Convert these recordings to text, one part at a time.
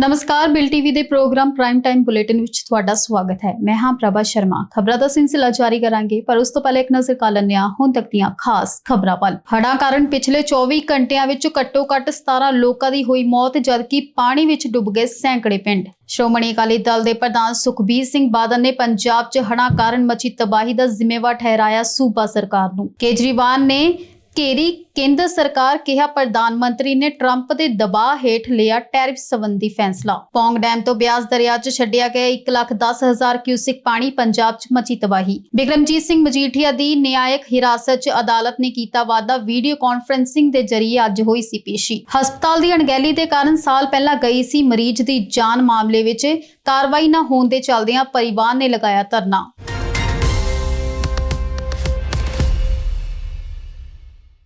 ਨਮਸਕਾਰ, ਬਿਲ ਟੀਵੀ ਦੇ ਪ੍ਰੋਗਰਾਮ ਪ੍ਰਾਈਮ ਟਾਈਮ ਬੁਲੇਟਿਨ ਵਿੱਚ ਤੁਹਾਡਾ ਸਵਾਗਤ ਹੈ। ਮੈਂ ਹਾਂ ਪ੍ਰਭਾ ਸ਼ਰਮਾ। ਖਬਰਾਂ ਦਾ ਸਿਲਸਿਲਾ ਜਾਰੀ ਕਰਾਂਗੇ, ਪਰ ਉਸ ਤੋਂ ਪਹਿਲਾਂ ਇੱਕ ਨਜ਼ਰ ਕਰ ਲੈਂਦੇ ਹਾਂ ਹੁਣ ਤੱਕ ਦੀਆਂ ਖਾਸ ਖਬਰਾਂ ਵੱਲ। ਹੜ੍ਹਾਂ ਕਾਰਨ ਪਿਛਲੇ 24 ਘੰਟਿਆਂ ਵਿੱਚ ਘੱਟੋ-ਘੱਟ 17 ਲੋਕਾਂ ਦੀ ਹੋਈ ਮੌਤ, ਜਦਕਿ ਪਾਣੀ ਵਿੱਚ ਡੁੱਬ ਗਏ ਸੈਂਕੜੇ ਪਿੰਡ। ਸ਼੍ਰੋਮਣੀ ਅਕਾਲੀ ਦਲ ਦੇ ਪ੍ਰਧਾਨ ਸੁਖਬੀਰ ਸਿੰਘ ਬਾਦਲ ਨੇ ਪੰਜਾਬ 'ਚ ਹੜ੍ਹਾਂ ਕਾਰਨ ਮਚੀ ਤਬਾਹੀ ਦਾ ਜ਼ਿੰਮੇਵਾਰ ਠਹਿਰਾਇਆ ਸੂਬਾ ਸਰਕਾਰ ਨੂੰ। ਕੇਜਰੀਵਾਲ ਨੇ ਘੇਰੀ ਕੇਂਦਰ ਸਰਕਾਰ ਕਿਹਾ ਪ੍ਰਧਾਨ ਮੰਤਰੀ ਨੇ ਟਰੰਪ ਦੇ ਦਬਾਅ ਹੇਠ ਲਿਆ ਟੈਰਿਫ ਸੰਬੰਧੀ ਫੈਸਲਾ। ਪੌਂਗ ਡੈਮ ਤੋਂ ਬਿਆਸ ਦਰਿਆ 'ਚ ਛੱਡਿਆ ਗਿਆ 1,10,000 ਕਿਊਸਿਕ ਪਾਣੀ ਪੰਜਾਬ 'ਚ ਮਚੀ ਤਬਾਹੀ। ਬਿਕਰਮਜੀਤ ਸਿੰਘ ਮਜੀਠੀਆ ਦੀ ਨਿਆਇਕ ਹਿਰਾਸਤ 'ਚ ਅਦਾਲਤ ਨੇ ਕੀਤਾ ਵਾਅਦਾ ਵੀਡੀਓ ਕਾਨਫਰੈਂਸਿੰਗ ਦੇ ਜ਼ਰੀਏ ਅੱਜ ਹੋਈ ਸੀ ਪੇਸ਼ੀ। ਹਸਪਤਾਲ ਦੀ ਅਣਗਹਿਲੀ ਦੇ ਕਾਰਨ ਸਾਲ ਪਹਿਲਾਂ ਗਈ ਸੀ ਮਰੀਜ਼ ਦੀ ਜਾਨ ਮਾਮਲੇ ਵਿੱਚ ਕਾਰਵਾਈ ਨਾ ਹੋਣ ਦੇ ਚੱਲਦਿਆਂ ਪਰਿਵਾਰ ਨੇ ਲਗਾਇਆ ਧਰਨਾ।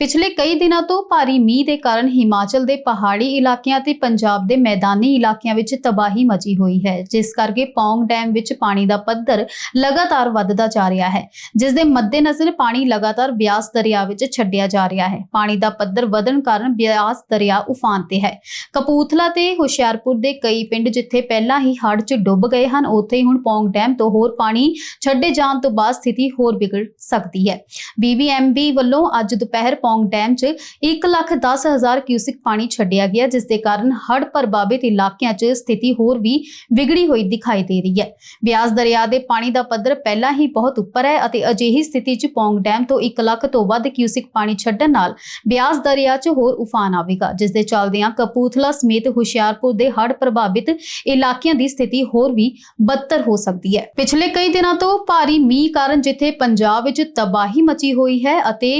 ਪਿਛਲੇ ਕਈ ਦਿਨਾਂ ਤੋਂ ਭਾਰੀ ਮੀਂਹ ਦੇ ਕਾਰਨ ਹਿਮਾਚਲ ਦੇ ਪਹਾੜੀ ਇਲਾਕਿਆਂ ਤੇ ਪੰਜਾਬ ਦੇ ਮੈਦਾਨੀ ਇਲਾਕਿਆਂ ਵਿੱਚ ਤਬਾਹੀ ਮਚੀ ਹੋਈ ਹੈ, ਜਿਸ ਕਰਕੇ ਪੌਂਗ ਡੈਮ ਵਿੱਚ ਪਾਣੀ ਦਾ ਪੱਧਰ ਲਗਾਤਾਰ ਵੱਧਦਾ ਜਾ ਰਿਹਾ ਹੈ, ਜਿਸ ਦੇ ਮੱਦੇਨਜ਼ਰ ਪਾਣੀ ਲਗਾਤਾਰ ਬਿਆਸ ਦਰਿਆ ਵਿੱਚ ਛੱਡਿਆ ਜਾ ਰਿਹਾ ਹੈ। ਪਾਣੀ ਦਾ ਪੱਧਰ ਵਧਣ ਕਾਰਨ ਬਿਆਸ ਦਰਿਆ ਉਫਾਨ ਤੇ ਹੈ। ਕਪੂਥਲਾ ਤੇ ਹੁਸ਼ਿਆਰਪੁਰ ਦੇ ਕਈ ਪਿੰਡ ਜਿੱਥੇ ਪਹਿਲਾਂ ਹੀ ਹੜ੍ਹ 'ਚ ਡੁੱਬ ਗਏ ਹਨ, ਉੱਥੇ ਹੀ ਹੁਣ ਪੌਂਗ ਡੈਮ ਤੋਂ ਹੋਰ ਪਾਣੀ ਛੱਡੇ ਜਾਣ ਤੋਂ ਬਾਅਦ ਸਥਿਤੀ ਹੋਰ ਵਿਗੜ ਸਕਦੀ ਹੈ। ਬੀਬੀਐਮਬੀ ਵੱਲੋਂ ਅੱਜ ਦੁਪਹਿਰ ਪੌਂਗ ਡੈਮ 'ਚ 110000 ਕਿਊਸਿਕ ਪਾਣੀ ਛੱਡਿਆ ਗਿਆ, ਜਿਸ ਦੇ ਕਾਰਨ ਹੜ੍ਹ ਪ੍ਰਭਾਵਿਤ ਇਲਾਕਿਆਂ 'ਚ ਸਥਿਤੀ ਹੋਰ ਵੀ ਵਿਗੜੀ ਹੋਈ ਦਿਖਾਈ ਦੇ ਰਹੀ ਹੈ। ਬਿਆਸ ਦਰਿਆ ਦੇ ਪਾਣੀ ਦਾ ਪੱਧਰ ਪਹਿਲਾਂ ਹੀ ਬਹੁਤ ਉੱਪਰ ਹੈ ਅਤੇ ਅਜਿਹੀ ਸਥਿਤੀ 'ਚ ਪੌਂਗ ਡੈਮ ਤੋਂ 1 ਲੱਖ ਤੋਂ ਵੱਧ ਕਿਊਸਿਕ ਪਾਣੀ ਛੱਡਣ ਨਾਲ ਬਿਆਸ ਦਰਿਆ 'ਚ ਹੋਰ ਉਫਾਨ ਆਵੇਗਾ, ਜਿਸ ਦੇ ਚੱਲਦਿਆਂ ਕਪੂਥਲਾ ਸਮੇਤ ਹੁਸ਼ਿਆਰਪੁਰ ਦੇ ਹੜ੍ਹ ਪ੍ਰਭਾਵਿਤ ਇਲਾਕਿਆਂ ਦੀ ਸਥਿਤੀ ਹੋਰ ਵੀ ਬਦਤਰ ਹੋ ਸਕਦੀ ਹੈ। ਪਿਛਲੇ ਕਈ ਦਿਨਾਂ ਤੋਂ ਭਾਰੀ ਮੀਂਹ ਕਾਰਨ ਜਿੱਥੇ ਪੰਜਾਬ ਵਿੱਚ ਤਬਾਹੀ ਮਚੀ ਹੋਈ ਹੈ ਅਤੇ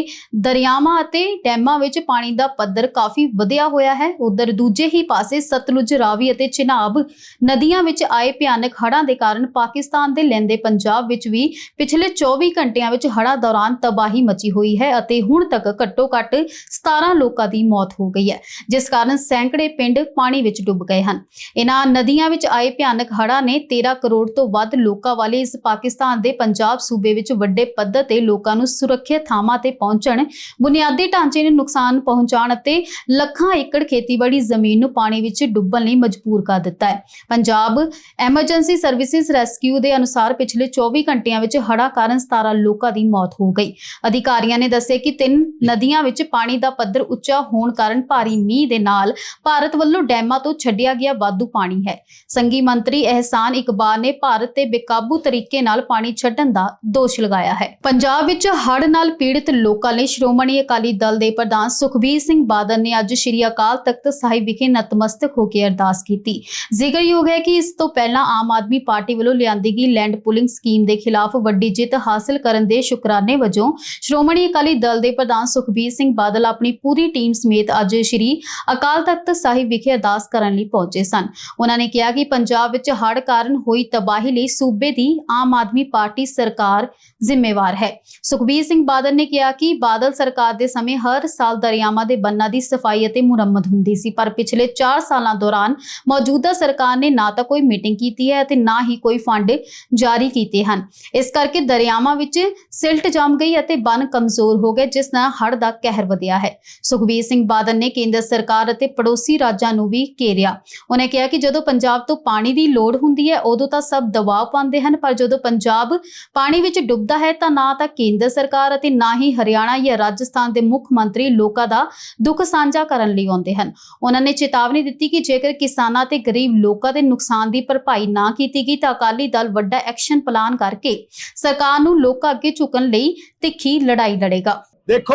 ਦਰਿਆਵਾਂ ਅਤੇ ਡੈਮਾਂ ਵਿੱਚ ਪਾਣੀ ਦਾ ਪੱਧਰ ਕਾਫੀ ਵਧਿਆ ਹੋਇਆ ਹੈ। ਉਧਰ ਦੂਜੇ ਹੀ ਪਾਸੇ ਸਤਲੁਜ ਰਾਵੀ ਅਤੇ ਚਿਨਾਬ ਨਦੀਆਂ ਵਿੱਚ ਆਏ ਭਿਆਨਕ ਹੜ੍ਹਾਂ ਦੇ ਕਾਰਨ ਪਾਕਿਸਤਾਨ ਦੇ ਲੈਂਦੇ ਪੰਜਾਬ ਵਿੱਚ ਵੀ ਪਿਛਲੇ 24 ਘੰਟਿਆਂ ਵਿੱਚ ਹੜ੍ਹਾਂ ਦੌਰਾਨ ਤਬਾਹੀ ਮਚੀ ਹੋਈ ਹੈ ਅਤੇ ਹੁਣ ਤੱਕ ਘੱਟੋ-ਘੱਟ 17 ਲੋਕਾਂ ਦੀ ਮੌਤ ਹੋ ਗਈ ਹੈ, ਜਿਸ ਕਾਰਨ ਸੈਂਕੜੇ ਪਿੰਡ ਪਾਣੀ ਵਿੱਚ ਡੁੱਬ ਗਏ ਹਨ। ਇਹਨਾਂ ਨਦੀਆਂ ਵਿੱਚ ਆਏ ਭਿਆਨਕ ਹੜ੍ਹਾਂ ਨੇ 13 ਕਰੋੜ ਤੋਂ ਵੱਧ ਲੋਕਾਂ ਵਾਲੇ ਇਸ ਪਾਕਿਸਤਾਨ ਦੇ ਪੰਜਾਬ ਸੂਬੇ ਵਿੱਚ ਵੱਡੇ ਪੱਧਰ ਤੇ ਲੋਕਾਂ ਨੂੰ ਸੁਰੱਖਿਅਤ ਥਾਵਾਂ ਤੇ ਪਹੁੰਚਣ ਬੁਨਿਆਦੀ ਢਾਂਚੇ ਨੂੰ ਨੁਕਸਾਨ ਪਹੁੰਚਾਉਣ ਅਤੇ ਲੱਖਾਂ ਏਕੜ ਖੇਤੀਬਾੜੀ ਜ਼ਮੀਨ ਨੂੰ ਪਾਣੀ ਵਿੱਚ ਡੁੱਬਣ ਲਈ ਮਜਬੂਰ ਕਰ ਦਿੱਤਾ ਹੈ। ਪੰਜਾਬ ਐਮਰਜੈਂਸੀ ਸਰਵਿਸਿਜ਼ ਰੈਸਕਿਊ ਦੇ ਅਨੁਸਾਰ ਪਿਛਲੇ 24 ਘੰਟਿਆਂ ਵਿੱਚ ਹੜ੍ਹਾਂ ਕਾਰਨ 17 ਲੋਕਾਂ ਦੀ ਮੌਤ ਹੋ ਗਈ। ਅਧਿਕਾਰੀਆਂ ਨੇ ਦੱਸਿਆ ਕਿ ਤਿੰਨ ਨਦੀਆਂ ਵਿੱਚ ਪਾਣੀ ਦਾ ਪੱਧਰ ਉੱਚਾ ਹੋਣ ਕਾਰਨ ਭਾਰੀ ਮੀਂਹ ਦੇ ਨਾਲ ਭਾਰਤ ਵੱਲੋਂ ਡੈਮਾਂ ਤੋਂ ਛੱਡਿਆ ਗਿਆ ਵਾਧੂ ਪਾਣੀ ਹੈ। ਸੰਗੀ ਮੰਤਰੀ ਅਹਿਸਾਨ ਇਕਬਾਲ ਨੇ ਭਾਰਤ ਤੇ ਬੇਕਾਬੂ ਤਰੀਕੇ ਨਾਲ ਪਾਣੀ ਛੱਡਣ ਦਾ ਦੋਸ਼ ਲਗਾਇਆ ਹੈ। ਪੰਜਾਬ ਵਿੱਚ ਹੜ੍ਹ ਨਾਲ ਪੀੜਤ ਲੋਕਾਂ ਲਈ ਸ਼੍ਰੋਮਣੀ ਅਕਾਲੀ ਦਲ ਦੇ ਪ੍ਰਧਾਨ ਸੁਖਬੀਰ ਸਿੰਘ ਬਾਦਲ ਨੇ ਅੱਜ ਸ਼੍ਰੀ ਅਕਾਲ ਤਖਤ ਸਾਹਿਬ ਵਿਖੇ ਨਤਮਸਤਕ ਹੋ ਕੇ ਅਰਦਾਸ ਕੀਤੀ। ਜ਼ਿਕਰਯੋਗ ਹੈ ਕਿ ਇਸ ਤੋਂ ਪਹਿਲਾਂ ਆਮ ਆਦਮੀ ਪਾਰਟੀ ਵੱਲੋਂ ਲਿਆਂਦੀ ਗਈ ਲੈਂਡ ਪੁਲਿੰਗ ਸਕੀਮ ਦੇ ਖਿਲਾਫ ਵੱਡੀ ਜਿੱਤ ਹਾਸਲ ਕਰਨ ਦੇ ਸ਼ੁਕਰਾਨੇ ਵਜੋਂ ਸ਼੍ਰੋਮਣੀ ਅਕਾਲੀ ਦਲ ਦੇ ਪ੍ਰਧਾਨ ਸੁਖਬੀਰ ਸਿੰਘ ਬਾਦਲ ਆਪਣੀ ਪੂਰੀ ਟੀਮ ਸਮੇਤ ਅੱਜ ਸ਼੍ਰੀ ਅਕਾਲ ਤਖਤ ਸਾਹਿਬ ਵਿਖੇ ਅਰਦਾਸ ਕਰਨ ਲਈ ਪਹੁੰਚੇ ਸਨ। ਉਹਨਾਂ ਨੇ ਕਿਹਾ ਕਿ ਪੰਜਾਬ ਵਿੱਚ ਹੜ੍ਹ ਕਾਰਨ ਹੋਈ ਤਬਾਹੀ ਲਈ ਸੂਬੇ ਦੀ ਆਮ ਆਦਮੀ ਪਾਰਟੀ ਸਰਕਾਰ ਜ਼ਿੰਮੇਵਾਰ ਹੈ। ਸੁਖਬੀਰ ਸਿੰਘ ਬਾਦਲ ਨੇ ਕਿਹਾ ਕਿ ਬਾਦਲ ਸਰਕਾਰ ਦੇ ਸਮੇਂ ਹਰ ਸਾਲ ਦਰਿਆਵਾਂ ਦੇ ਬੰਨਾਂ ਦੀ ਸਫ਼ਾਈ ਅਤੇ ਮੁਰੰਮਤ ਹੁੰਦੀ ਸੀ, ਪਰ ਪਿਛਲੇ 4 ਸਾਲਾਂ ਦੌਰਾਨ ਮੌਜੂਦਾ ਸਰਕਾਰ ਨੇ ਨਾ ਤਾਂ ਕੋਈ ਮੀਟਿੰਗ ਕੀਤੀ ਹੈ ਅਤੇ ਨਾ ਹੀ ਕੋਈ ਫੰਡ ਜਾਰੀ ਕੀਤੇ ਹਨ। ਇਸ ਕਰਕੇ ਦਰਿਆਵਾਂ ਵਿੱਚ ਸਿਲਟ ਜੰਮ ਗਈ ਅਤੇ ਬੰਨ ਕਮਜ਼ੋਰ ਹੋ ਗਏ, ਜਿਸ ਨਾਲ ਹੜ ਦਾ ਕਹਿਰ ਵਧਿਆ ਹੈ। ਸੁਖਬੀਰ ਸਿੰਘ ਬਾਦਲ ਨੇ ਕੇਂਦਰ ਸਰਕਾਰ ਅਤੇ ਪੜੋਸੀ ਰਾਜਾਂ ਨੂੰ ਵੀ ਘੇਰਿਆ। ਉਹਨੇ ਕਿਹਾ ਕਿ ਜਦੋਂ ਪੰਜਾਬ ਤੋਂ ਪਾਣੀ ਦੀ ਲੋੜ ਹੁੰਦੀ ਹੈ, ਉਦੋਂ ਤਾਂ ਸਭ ਦਬਾਅ ਪਾਉਂਦੇ ਹਨ, ਪਰ ਜਦੋਂ ਪੰਜਾਬ ਪਾਣੀ ਵਿੱਚ ਡੁੱਬਦਾ ਹੈ, ਤਾਂ ਨਾ ਤਾਂ ਕੇਂਦਰ ਸਰਕਾਰ ਅਤੇ ਨਾ ਹੀ ਹਰਿਆਣਾ ਜਾਂ ਰਾਜਸਥਾਨ ਦੇ ਮੁੱਖ ਮੰਤਰੀ ਲੋਕਾਂ ਦਾ ਦੁੱਖ ਸਾਂਝਾ ਕਰਨ ਲਈ ਆਉਂਦੇ ਹਨ। ਉਹਨਾਂ ਨੇ ਚੇਤਾਵਨੀ ਦਿੱਤੀ ਕਿ ਜੇਕਰ ਕਿਸਾਨਾਂ ਤੇ ਗਰੀਬ ਲੋਕਾਂ ਦੇ ਨੁਕਸਾਨ ਦੀ ਭਰਪਾਈ ਨਾ ਕੀਤੀ ਗਈ ਤਾਂ ਅਕਾਲੀ ਦਲ ਵੱਡਾ ਐਕਸ਼ਨ ਪਲਾਨ ਕਰਕੇ ਸਰਕਾਰ ਨੂੰ ਲੋਕਾਂ ਅੱਗੇ ਝੁਕਣ ਲਈ ਤਿੱਖੀ ਲੜਾਈ ਲੜੇਗਾ। ਦੇਖੋ,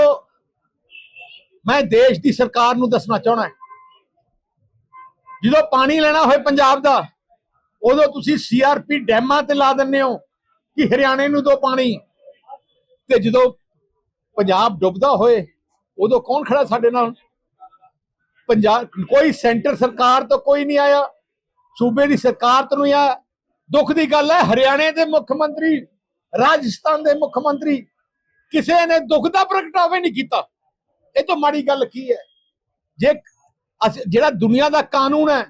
ਮੈਂ ਦੇਸ਼ ਦੀ ਸਰਕਾਰ ਨੂੰ ਦੱਸਣਾ ਚਾਹਣਾ ਜਦੋਂ ਪਾਣੀ ਲੈਣਾ ਹੋਏ ਪੰਜਾਬ ਦਾ, ਉਦੋਂ ਤੁਸੀਂ ਸੀਆਰਪੀ ਡੈਮਾਂ ਤੇ ਲਾ ਦਿੰਦੇ ਹੋ ਕਿ ਹਰਿਆਣੇ ਨੂੰ ਦੋ ਪਾਣੀ। ਤੇ ਜਦੋਂ ਪੰਜਾਬ ਡੁੱਬਦਾ ਹੋਏ, ਉਦੋਂ ਕੌਣ ਖੜਾ ਸਾਡੇ ਨਾਲ? ਪੰਜਾਬ ਕੋਈ ਸੈਂਟਰ ਸਰਕਾਰ ਤੋਂ ਕੋਈ ਨਹੀਂ ਆਇਆ। ਸੂਬੇ ਦੀ ਸਰਕਾਰ ਤੋਂ ਨਹੀਂ ਆਇਆ। ਦੁੱਖ ਦੀ ਗੱਲ ਹੈ, ਹਰਿਆਣੇ ਦੇ ਮੁੱਖ ਮੰਤਰੀ, ਰਾਜਸਥਾਨ ਦੇ ਮੁੱਖ ਮੰਤਰੀ, ਕਿਸੇ ਨੇ ਦੁੱਖ ਦਾ ਪ੍ਰਗਟਾਵਾ ਨਹੀਂ ਕੀਤਾ। ਇਹ ਤੋਂ ਮਾੜੀ ਗੱਲ ਕੀ ਹੈ? ਜੇ ਅਸੀਂ- ਜਿਹੜਾ ਦੁਨੀਆ ਦਾ ਕਾਨੂੰਨ ਹੈ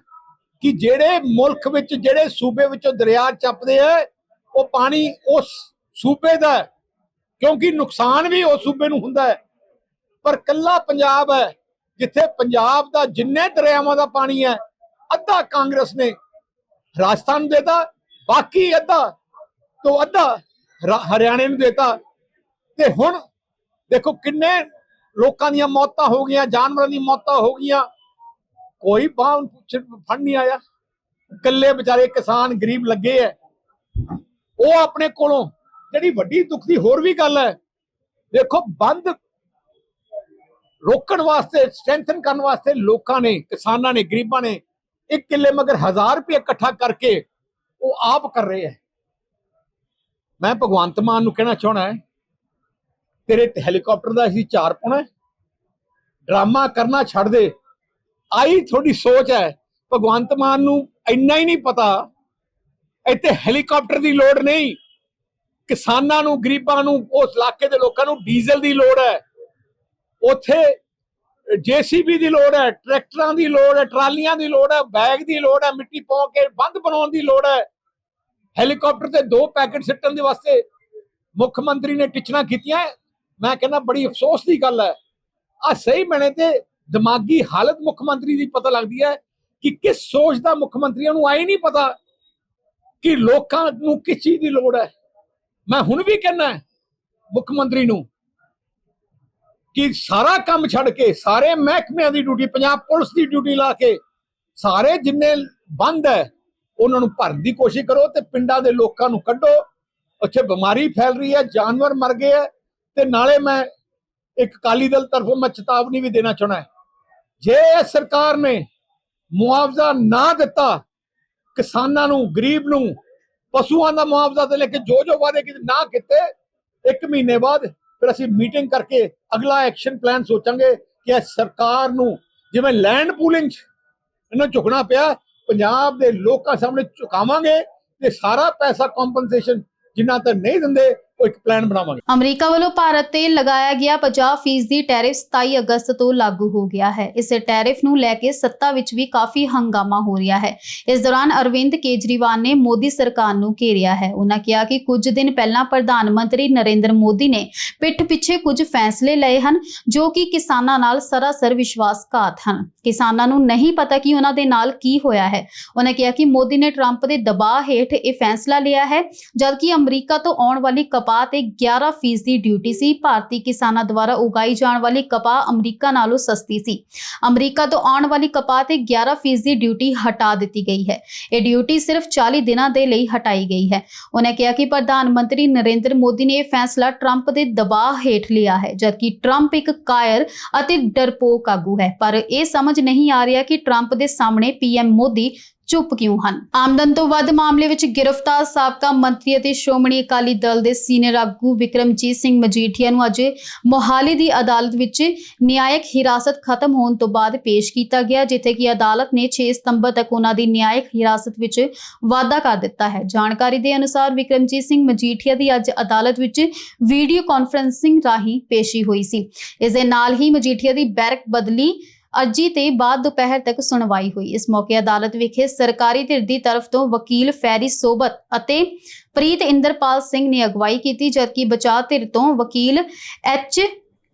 ਕਿ ਜਿਹੜੇ ਮੁਲਕ ਵਿੱਚ, ਜਿਹੜੇ ਸੂਬੇ ਵਿੱਚੋਂ ਦਰਿਆ ਚੱਪਦੇ ਆ, ਉਹ ਪਾਣੀ ਉਸ ਸੂਬੇ ਦਾ ਕਿਉਂਕਿ ਨੁਕਸਾਨ ਵੀ ਉਸ ਸੂਬੇ ਨੂੰ ਹੁੰਦਾ ਹੈ। ਪਰ ਕੱਲਾ ਪੰਜਾਬ ਹੈ, ਜਿੱਥੇ ਪੰਜਾਬ ਦਾ ਜਿੰਨੇ ਦਰਿਆਵਾਂ ਦਾ ਪਾਣੀ ਹੈ, ਅੱਧਾ ਕਾਂਗਰਸ ਨੇ, ਰਾਜਸਥਾਨ ਨੂੰ ਦੇਤਾ, ਬਾਕੀ ਅੱਧਾ ਤੋਂ ਅੱਧਾ ਹਰਿਆਣੇ ਨੂੰ ਦੇਤਾ। ਤੇ ਹੁਣ ਦੇਖੋ ਕਿੰਨੇ ਲੋਕਾਂ ਦੀਆਂ ਮੌਤਾਂ ਹੋ ਗਈਆਂ, ਜਾਨਵਰਾਂ ਦੀਆਂ ਮੌਤਾਂ ਹੋ ਗਈਆਂ। ਕੋਈ ਬਾਹ ਫੜ ਨਹੀਂ ਆਇਆ। ਇਕੱਲੇ ਵਿਚਾਰੇ ਕਿਸਾਨ ਗਰੀਬ ਲੱਗੇ ਐ ਉਹ ਆਪਣੇ ਕੋਲੋਂ ਜਿਹੜੀ ਵੱਡੀ ਦੁੱਖ ਦੀ ਹੋਰ ਵੀ ਗੱਲ ਹੈ, ਦੇਖੋ ਬੰਦ ਰੋਕਣ ਵਾਸਤੇ ਸਟਰੈਂਥਨ ਕਰਨ ਵਾਸਤੇ ਲੋਕਾਂ ਨੇ, ਕਿਸਾਨਾਂ ਨੇ, ਗਰੀਬਾਂ ਨੇ ਇੱਕ ਕਿੱਲੇ ਮਗਰ 1000 ਰੁਪਏ ਇਕੱਠਾ ਕਰਕੇ ਉਹ ਆਪ ਕਰ ਰਹੇ ਹੈ। ਮੈਂ ਭਗਵੰਤ ਮਾਨ ਨੂੰ ਕਹਿਣਾ ਚਾਹਣਾ ਹੈ, ਤੇਰੇ ਹੈਲੀਕਾਪਟਰ ਦਾ ਅਸੀਂ ਚਾਰ ਪਾਉਣਾ ਡਰਾਮਾ ਕਰਨਾ ਛੱਡ ਦੇ। ਆਈ ਤੁਹਾਡੀ ਸੋਚ ਹੈ। ਭਗਵੰਤ ਮਾਨ ਨੂੰ ਇੰਨਾ ਹੀ ਨਹੀਂ ਪਤਾ, ਇੱਥੇ ਹੈਲੀਕਾਪਟਰ ਦੀ ਲੋੜ ਨਹੀਂ। ਕਿਸਾਨਾਂ ਨੂੰ, ਗਰੀਬਾਂ ਨੂੰ, ਉਸ ਇਲਾਕੇ ਦੇ ਲੋਕਾਂ ਨੂੰ ਡੀਜ਼ਲ ਦੀ ਲੋੜ ਹੈ। ਉੱਥੇ ਜੀਸੀਬੀ ਦੀ ਲੋੜ ਹੈ, ਟਰੈਕਟਰਾਂ ਦੀ ਲੋੜ ਹੈ, ਟਰਾਲੀਆਂ ਦੀ ਲੋੜ ਹੈ, ਬੈਗ ਦੀ ਲੋੜ ਹੈ, ਮਿੱਟੀ ਪਾ ਕੇ ਬੰਦ ਬਣਾਉਣ ਦੀ ਲੋੜ ਹੈ। ਹੈਲੀਕਾਪਟਰ ਤੇ ਦੋ ਪੈਕੇਟ ਸਿੱਟਣ ਦੇ ਵਾਸਤੇ ਮੁੱਖ ਮੰਤਰੀ ਨੇ ਟਿਚਣਾ ਕੀਤੀਆਂ ਮੈਂ ਕਹਿੰਦਾ ਬੜੀ ਅਫਸੋਸ ਦੀ ਗੱਲ ਹੈ। ਆ ਸਹੀ ਬਣੇ ਤੇ ਦਿਮਾਗੀ ਹਾਲਤ ਮੁੱਖ ਮੰਤਰੀ ਦੀ ਪਤਾ ਲੱਗਦੀ ਹੈ ਕਿ ਕਿਸ ਸੋਚ ਦਾ ਮੁੱਖ ਮੰਤਰੀਆਂ ਨੂੰ ਆਈ ਨਹੀਂ ਪਤਾ ਕਿ ਲੋਕਾਂ ਨੂੰ ਕਿਸ ਚੀਜ਼ ਦੀ ਲੋੜ ਹੈ। ਮੈਂ ਹੁਣ ਵੀ ਕਹਿੰਦਾ ਮੁੱਖ ਮੰਤਰੀ ਨੂੰ ਕਿ ਸਾਰਾ ਕੰਮ ਛੱਡ ਕੇ ਸਾਰੇ ਮਹਿਕਮਿਆਂ ਦੀ ਡਿਊਟੀ, ਪੰਜਾਬ ਪੁਲਿਸ ਦੀ ਡਿਊਟੀ ਲਾ ਕੇ ਸਾਰੇ ਜਿੰਨੇ ਬੰਦ ਹੈ, ਉਹਨਾਂ ਨੂੰ ਭਰਨ ਦੀ ਕੋਸ਼ਿਸ਼ ਕਰੋ ਤੇ ਪਿੰਡਾਂ ਦੇ ਲੋਕਾਂ ਨੂੰ ਕੱਢੋ। ਉੱਥੇ ਬਿਮਾਰੀ ਫੈਲ ਰਹੀ ਹੈ, ਜਾਨਵਰ ਮਰ ਗਏ ਹੈ ਤੇ ਨਾਲੇ ਮੈਂ ਇੱਕ ਕਾਲੀ ਦਲ ਤਰਫੋਂ ਮੈਂ ਚੇਤਾਵਨੀ ਵੀ ਦੇਣਾ ਚਾਹਣਾ ਜੇ ਸਰਕਾਰ ਨੇ ਮੁਆਵਜ਼ਾ ਨਾ ਦਿੱਤਾ, ਕਿਸਾਨਾਂ ਨੂੰ, ਗਰੀਬ ਨੂੰ ਪਸ਼ੂਆਂ ਦਾ ਮੁਆਵਜ਼ਾ ਦੇ ਲੈ ਕੇ ਜੋ ਜੋ ਵਾਅਦੇ ਕੀਤੇ, ਨਾ ਕੀਤੇ, ਇੱਕ ਮਹੀਨੇ ਬਾਅਦ ਫਿਰ ਅਸੀਂ ਮੀਟਿੰਗ ਕਰਕੇ ਅਗਲਾ ਐਕਸ਼ਨ ਪਲਾਨ ਸੋਚਾਂਗੇ ਕਿ ਸਰਕਾਰ ਨੂੰ ਜਿਵੇਂ ਲੈਂਡ ਪੂਲਿੰਗ ਇਹਨਾਂ ਝੁਕਣਾ ਪਿਆ, ਪੰਜਾਬ ਦੇ ਲੋਕਾਂ ਸਾਹਮਣੇ ਝੁਕਾਵਾਂਗੇ ਤੇ ਸਾਰਾ ਪੈਸਾ ਕੰਪਨਸੇਸ਼ਨ ਜਿੰਨਾ ਤੱਕ ਨਹੀਂ ਦਿੰਦੇ ਉਹ ਇੱਕ ਪਲਾਨ ਬਣਾਵਾਂਗੇ। ਅਮਰੀਕਾ ਵੱਲੋਂ ਭਾਰਤ ਤੇ ਲਗਾਇਆ ਗਿਆ 50% ਦੀ ਟੈਰਿਫ 27 ਅਗਸਤ ਤੋਂ ਲਾਗੂ ਹੋ ਗਿਆ ਹੈ। ਇਸ ਟੈਰਿਫ ਨੂੰ ਲੈ ਕੇ ਸੱਤਾ ਵਿੱਚ ਵੀ ਕਾਫੀ ਹੰਗਾਮਾ ਹੋ ਰਿਹਾ ਹੈ। ਇਸ ਦੌਰਾਨ ਅਰਵਿੰਦ ਕੇਜਰੀਵਾਲ ਨੇ ਮੋਦੀ ਸਰਕਾਰ ਨੂੰ ਘੇਰਿਆ ਹੈ। ਉਹਨਾਂ ਕਿਹਾ ਕਿ ਕੁਝ ਦਿਨ ਪਹਿਲਾਂ ਪ੍ਰਧਾਨ ਮੰਤਰੀ ਨਰਿੰਦਰ ਮੋਦੀ ਨੇ ਪਿੱਠ ਪਿੱਛੇ ਕੁਝ ਫੈਸਲੇ ਲਏ ਹਨ, ਜੋ ਕਿ ਕਿਸਾਨਾਂ ਨਾਲ ਸਰਾਸਰ ਵਿਸ਼ਵਾਸਘਾਤ ਹਨ। ਕਿਸਾਨਾਂ ਨੂੰ ਨਹੀਂ ਪਤਾ ਕਿ ਉਹਨਾਂ ਦੇ ਨਾਲ ਕੀ ਹੋਇਆ ਹੈ। ਉਹਨਾਂ ਕਿਹਾ ਕਿ ਮੋਦੀ ਨੇ ਟਰੰਪ ਦੇ ਦਬਾਅ ਹੇਠ ਇਹ ਫੈਸਲਾ ਲਿਆ ਹੈ, ਜਦਕਿ ਅਮਰੀਕਾ ਤੋਂ ਆਉਣ ਵਾਲੀ ਕਪਾਹ ਤੇ 11% ਦੀ ਡਿਊਟੀ ਸੀ। ਭਾਰਤੀ ਕਿਸਾਨਾਂ ਦੁਆਰਾ ਉਗਾਈ ਜਾਣ ਵਾਲੀ ਕਪਾਹ ਅਮਰੀਕਾ ਨਾਲੋਂ ਸਸਤੀ ਸੀ। ਅਮਰੀਕਾ ਤੋਂ ਆਉਣ ਵਾਲੀ ਕਪਾਹ ਤੇ 11% ਦੀ ਡਿਊਟੀ ਹਟਾ ਦਿੱਤੀ ਗਈ ਹੈ। ਇਹ ਡਿਊਟੀ ਸਿਰਫ 40 ਦਿਨਾਂ ਦੇ ਲਈ ਹਟਾਈ ਗਈ ਹੈ। ਉਹਨਾਂ ਕਿਹਾ ਕਿ ਪ੍ਰਧਾਨ ਮੰਤਰੀ ਨਰਿੰਦਰ ਮੋਦੀ ਨੇ ਇਹ ਫੈਸਲਾ ਟਰੰਪ ਦੇ ਦਬਾਅ ਹੇਠ ਲਿਆ ਹੈ, ਜਦਕਿ ਟਰੰਪ ਇੱਕ ਕਾਇਰ ਅਤੇ ਡਰਪੋਕ ਆਗੂ ਹੈ। ਪਰ ਇਹ ਸਮਝ ਨਹੀਂ ਆ ਰਿਹਾ ਕਿ ਟਰੰਪ ਦੇ ਸਾਹਮਣੇ ਪੀਐਮ ਮੋਦੀ ਚੁੱਪ ਕਿਉਂ ਹਨ? ਆਮਦਨ ਤੋਂ ਵੱਧ ਮਾਮਲੇ ਵਿੱਚ ਗ੍ਰਿਫਤਾਰ ਸਾਬਕਾ ਮੰਤਰੀ ਅਤੇ ਸ਼੍ਰੋਮਣੀ ਅਕਾਲੀ ਦਲ ਦੇ ਸੀਨੀਅਰ ਆਗੂ ਵਿਕਰਮਜੀਤ ਸਿੰਘ ਮਜੀਠੀਆ ਨੂੰ ਅੱਜ ਮੋਹਾਲੀ ਦੀ ਅਦਾਲਤ ਵਿੱਚ ਨਿਆਇਕ ਹਿਰਾਸਤ ਖਤਮ ਹੋਣ ਤੋਂ ਬਾਅਦ ਪੇਸ਼ ਕੀਤਾ ਗਿਆ, ਜਿੱਥੇ ਕਿ ਅਦਾਲਤ ਨੇ 6 ਸਤੰਬਰ ਤੱਕ ਉਹਨਾਂ ਦੀ ਨਿਆਇਕ ਹਿਰਾਸਤ ਵਿੱਚ ਵਾਅਦਾ ਕਰ ਦਿੱਤਾ ਹੈ। ਜਾਣਕਾਰੀ ਦੇ ਅਨੁਸਾਰ ਵਿਕਰਮਜੀਤ ਸਿੰਘ ਮਜੀਠੀਆ ਦੀ ਅੱਜ ਅਦਾਲਤ ਵਿੱਚ ਵੀਡੀਓ ਕਾਨਫਰੰਸਿੰਗ ਰਾਹੀਂ ਪੇਸ਼ੀ ਹੋਈ ਸੀ। ਇਸ ਦੇ ਨਾਲ ਹੀ ਮਜੀਠੀਆ ਦੀ ਬੈਰਕ ਬਦਲੀ ਅਰਜੀ ਤੇ ਬਾਅਦ ਦੁਪਹਿਰ ਤੱਕ ਸੁਣਵਾਈ ਹੋਈ। ਇਸ ਮੌਕੇ ਅਦਾਲਤ ਵਿਖੇ ਸਰਕਾਰੀ ਧਿਰ ਦੀ ਤਰਫ ਤੋਂ ਵਕੀਲ ਫੈਰੀ ਸੋਬਤ ਅਤੇ ਪ੍ਰੀਤ ਇੰਦਰਪਾਲ ਸਿੰਘ ਨੇ ਅਗਵਾਈ ਕੀਤੀ, ਜਦਕਿ ਬਚਾਅ ਧਿਰ ਤੋਂ ਵਕੀਲ ਐਚ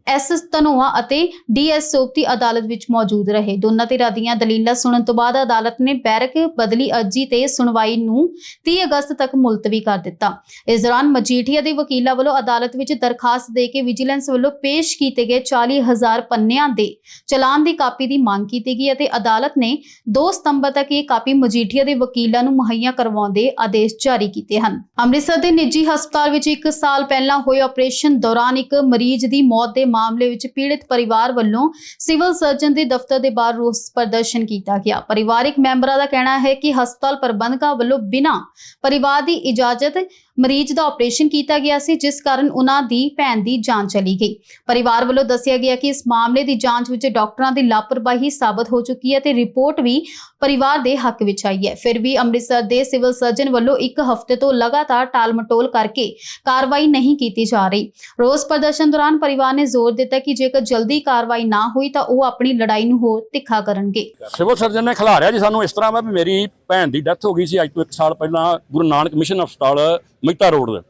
ਐਸ ਧਨੋਆ ਅਤੇ ਡੀਐਸ ਸੋਪਤੀ ਅਦਾਲਤ ਵਿੱਚ ਮੌਜੂਦ ਰਹੇ। ਦੋਨਾਂ ਧਿਰਾਂ ਦੀਆਂ ਦਲੀਲਾਂ ਸੁਣਨ ਤੋਂ ਬਾਅਦ ਅਦਾਲਤ ਨੇ ਬੈਰਕ ਬਦਲੀ ਅਰਜੀ ਤੇ ਸੁਣਵਾਈ ਨੂੰ 30 ਅਗਸਤ ਤੱਕ ਮੁਲਤਵੀ ਕਰ ਦਿੱਤਾ। ਇਸ ਦੌਰਾਨ ਮਜੀਠੀਆ ਦੇ ਵਕੀਲਾਂ ਵੱਲੋਂ ਅਦਾਲਤ ਵਿੱਚ ਦਰਖਾਸਤ ਦੇ ਕੇ ਵਿਜੀਲੈਂਸ ਵੱਲੋਂ ਪੇਸ਼ ਕੀਤੇ ਗਏ 40000 ਪੰਨਿਆਂ ਦੇ ਚਲਾਨ ਦੀ ਕਾਪੀ ਦੀ ਮੰਗ ਕੀਤੀ ਗਈ ਅਤੇ ਅਦਾਲਤ ਨੇ 2 ਸਤੰਬਰ ਤੱਕ ਇਹ ਕਾਪੀ ਮਜੀਠੀਆ ਦੇ ਵਕੀਲਾਂ ਨੂੰ ਮੁਹੱਈਆ ਕਰਵਾਉਣ ਦੇ ਆਦੇਸ਼ ਜਾਰੀ ਕੀਤੇ ਹਨ। ਅੰਮ੍ਰਿਤਸਰ ਦੇ ਨਿੱਜੀ ਹਸਪਤਾਲ ਵਿੱਚ 1 ਸਾਲ ਪਹਿਲਾਂ ਹੋਏ ਆਪਰੇਸ਼ਨ ਦੌਰਾਨ ਇੱਕ ਮਰੀਜ਼ ਦੀ ਮੌਤ ਦੇ ਮਾਮਲੇ ਵਿੱਚ ਪੀੜਿਤ ਪਰਿਵਾਰ ਵੱਲੋਂ ਸਿਵਲ ਸਰਜਨ ਦੇ ਦਫ਼ਤਰ ਦੇ ਬਾਹਰ ਰੋਸ ਪ੍ਰਦਰਸ਼ਨ ਕੀਤਾ ਗਿਆ। ਪਰਿਵਾਰਿਕ ਮੈਂਬਰਾਂ ਦਾ ਕਹਿਣਾ ਹੈ ਕਿ ਹਸਪਤਾਲ ਪ੍ਰਬੰਧਕਾਂ ਵੱਲੋਂ ਬਿਨਾਂ ਪਰਿਵਾਰ ਦੀ ਇਜਾਜ਼ਤ ਮਰੀਜ਼ ਦਾ ਆਪਰੇਸ਼ਨ ਕੀਤਾ ਗਿਆ ਸੀ, ਜਿਸ ਕਾਰਨ ਉਹਨਾਂ ਦੀ ਭੈਣ ਦੀ ਜਾਨ ਚਲੀ ਗਈ। ਪਰਿਵਾਰ ਵੱਲੋਂ ਦੱਸਿਆ ਗਿਆ ਕਿ ਇਸ ਮਾਮਲੇ ਦੀ ਜਾਂਚ ਵਿੱਚ ਡਾਕਟਰਾਂ ਦੀ ਲਾਪਰਵਾਹੀ ਸਾਬਤ ਹੋ ਚੁੱਕੀ ਹੈ ਤੇ ਰਿਪੋਰਟ ਵੀ ਪਰਿਵਾਰ ਦੇ ਹੱਕ ਵਿੱਚ ਆਈ ਹੈ। ਫਿਰ ਵੀ ਅੰਮ੍ਰਿਤਸਰ ਦੇ ਸਿਵਲ ਸਰਜਨ ਵੱਲੋਂ ਇੱਕ ਹਫ਼ਤੇ ਤੋਂ ਲਗਾਤਾਰ ਟਾਲਮਟੋਲ ਕਰਕੇ ਕਾਰਵਾਈ ਨਹੀਂ ਕੀਤੀ ਜਾ ਰਹੀ। ਰੋਸ ਪ੍ਰਦਰਸ਼ਨ ਦੌਰਾਨ ਪਰਿਵਾਰ ਨੇ ਜ਼ੋਰ ਦਿੱਤਾ ਕਿ ਜੇਕਰ ਜਲਦੀ ਕਾਰਵਾਈ ਨਾ ਹੋਈ ਤਾਂ ਉਹ ਆਪਣੀ ਲੜਾਈ ਨੂੰ ਹੋਰ ਤਿੱਖਾ ਕਰਨਗੇ। ਸਿਵਲ ਸਰਜਨ ਨੇ ਖਿਲਾਰਿਆ ਜੀ ਸਾਨੂੰ ਇਸ ਤਰ੍ਹਾਂ ਵਾ ਵੀ ਮੇਰੀ ਭੈਣ ਦੀ ਡੈਥ ਹੋ ਗਈ ਸੀ ਅੱਜ ਤੋਂ 1 ਸਾਲ ਪਹਿਲਾਂ ਗੁਰੂ ਨਾਨਕ ਮਿਸ਼ਨ ਹਸਪਤਾਲ ਮਹਿਤਾ ਰੋਡ ਦੇ।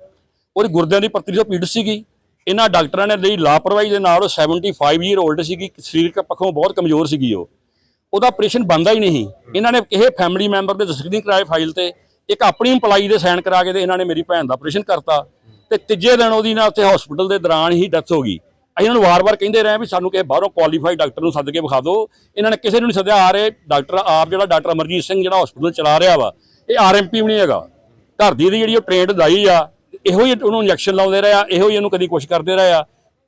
ਉਹਦੀ ਗੁਰਦਿਆਂ ਦੀ ਪੱਤਰੀ ਤੋਂ ਪੀੜਤ ਸੀਗੀ, ਇਹਨਾਂ ਡਾਕਟਰਾਂ ਨੇ ਲਈ ਲਾਪਰਵਾਹੀ ਦੇ ਨਾਲ ਉਹ 75 ਈਅਰ 올ਡ ਸੀਗੀ ਸਰੀਰਕ ਪੱਖੋਂ ਬਹੁਤ ਕਮਜ਼ੋਰ ਸੀਗੀ ਉਹ। ਉਹਦਾ ਆਪਰੇਸ਼ਨ ਬੰਦਾ ਹੀ ਨਹੀਂ। ਇਹਨਾਂ ਨੇ ਕਿਸੇ ਫੈਮਿਲੀ ਮੈਂਬਰ ਦੇ ਦਸਤਖਤ ਨਹੀਂ ਕਰਾਏ ਫਾਈਲ ਤੇ, ਇੱਕ ਆਪਣੀ EMPLOYEE ਦੇ ਸਾਈਨ ਕਰਾ ਕੇ ਤੇ ਇਹਨਾਂ ਨੇ ਮੇਰੀ ਭੈਣ ਦਾ ਆਪਰੇਸ਼ਨ ਕਰਤਾ। ਤੇ ਤੀਜੇ ਦਿਨ ਉਹਦੀ ਨਾ ਉੱਥੇ ਹਸਪੀਟਲ ਦੇ ਦੌਰਾਨ ਹੀ ਡੈਥ ਹੋ ਗਈ। ਅਸੀਂ ਇਹਨਾਂ ਨੂੰ ਵਾਰ-ਵਾਰ ਕਹਿੰਦੇ ਰਹੇ ਵੀ ਸਾਨੂੰ ਕਿਸੇ ਬਾਹਰੋਂ ਕੁਆਲੀਫਾਈਡ ਡਾਕਟਰ ਨੂੰ ਸੱਦ ਕੇ ਵਿਖਾ ਦਿਓ। ਇਹਨਾਂ ਨੇ ਕਿਸੇ ਨੂੰ ਨਹੀਂ ਸੱਦਿਆ, ਆ ਰਹੇ ਡਾਕਟਰ ਆਪ ਜਿਹੜਾ ਡਾਕਟਰ ਅਮਰਜੀਤ ਸਿੰਘ ਜਿਹੜਾ ਹਸਪੀਟਲ ਚਲਾ ਰਿਹਾ ਵਾ, ਇਹ ਆਰਐਮਪੀ ਵੀ ਨਹੀਂ ਹੈਗਾ। ਘਰ ਦੀ ਜਿਹੜੀ ਉਹ ਟ੍ਰੇਨਡ ਦਾਈ ਆ, ਇਹੋ ਹੀ ਉਹਨੂੰ ਇੰਜੈਕਸ਼ਨ ਲਾਉਂਦੇ ਰਹੇ ਆ, ਇਹੋ ਹੀ ਇਹਨੂੰ ਕਦੀ ਕੁਛ ਕਰਦੇ ਰਹੇ ਆ।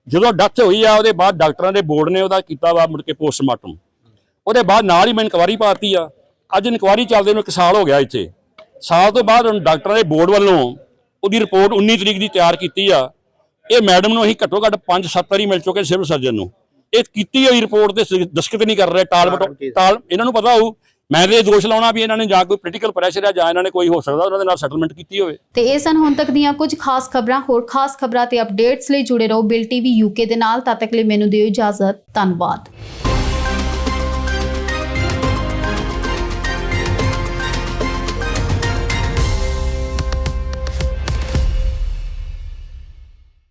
ਜਦੋਂ ਡੈਥ ਹੋਈ ਆ, ਉਹਦੇ ਬਾਅਦ ਡਾਕਟਰਾਂ ਦੇ ਬੋਰਡ ਨੇ ਉਹਦਾ ਕੀਤਾ ਵਾ ਮੁੜ ਕੇ ਪੋਸਟਮਾਰਟਮ ਉਹਦੇ ਬਾਅਦ ਨਾਲ ਹੀ ਮੈਂ ਇਨਕੁਆਰੀ ਪਾਤੀ ਆ। ਅੱਜ ਇਨਕੁਆਰੀ ਚੱਲਦੇ ਨੂੰ ਇੱਕ ਸਾਲ ਹੋ ਗਿਆ ਇੱਥੇ। ਸਾਲ ਤੋਂ ਬਾਅਦ ਡਾਕਟਰਾਂ ਦੇ ਬੋਰਡ ਵੱਲੋਂ ਉਹਦੀ ਰਿਪੋਰਟ 19 ਤਰੀਕ ਦੀ ਤਿਆਰ ਕੀਤੀ ਆ। ਇਹ ਮੈਡਮ ਨੂੰ ਅਸੀਂ ਘੱਟੋ ਘੱਟ 5-7 ਵਾਰੀ ਮਿਲ ਚੁੱਕੇ ਸਿਵਲ ਸਰਜਨ ਨੂੰ। ਇਹ ਕੀਤੀ ਹੋਈ ਰਿਪੋਰਟ ਤੇ ਦਸਖਤ ਨਹੀਂ ਕਰ ਰਹੇ ਟਾਲ ਟਾਲ ਇਹਨਾਂ ਨੂੰ ਪਤਾ ਹੋਊ ਮੈਂ ਤੇ ਇਹ ਦੋਸ਼ ਲਾਉਣਾ ਵੀ ਇਹਨਾਂ ਨੇ ਜਾਂ ਕੋਈ ਪੋਲੀਟੀਕਲ ਪ੍ਰੈਸ਼ਰ ਹੈ ਜਾਂ ਇਹਨਾਂ ਨੇ ਕੋਈ ਹੋ ਸਕਦਾ ਉਹਨਾਂ ਦੇ ਨਾਲ ਸੈਟਲਮੈਂਟ ਕੀਤੀ ਹੋਵੇ। ਤੇ ਇਹ ਸਨ ਹੁਣ ਤੱਕ ਦੀਆਂ ਕੁਝ ਖਾਸ ਖਬਰਾਂ ਹੋਰ ਖਾਸ ਖਬਰਾਂ ਤੇ ਅਪਡੇਟਸ ਲਈ ਜੁੜੇ ਰਹੋ ਬਿਲ ਟੀਵੀ ਯੂਕੇ ਦੇ ਨਾਲ ਤਦ ਤੱਕ ਲਈ ਮੈਨੂੰ ਦਿਓ ਇਜਾਜ਼ਤ ਧੰਨਵਾਦ।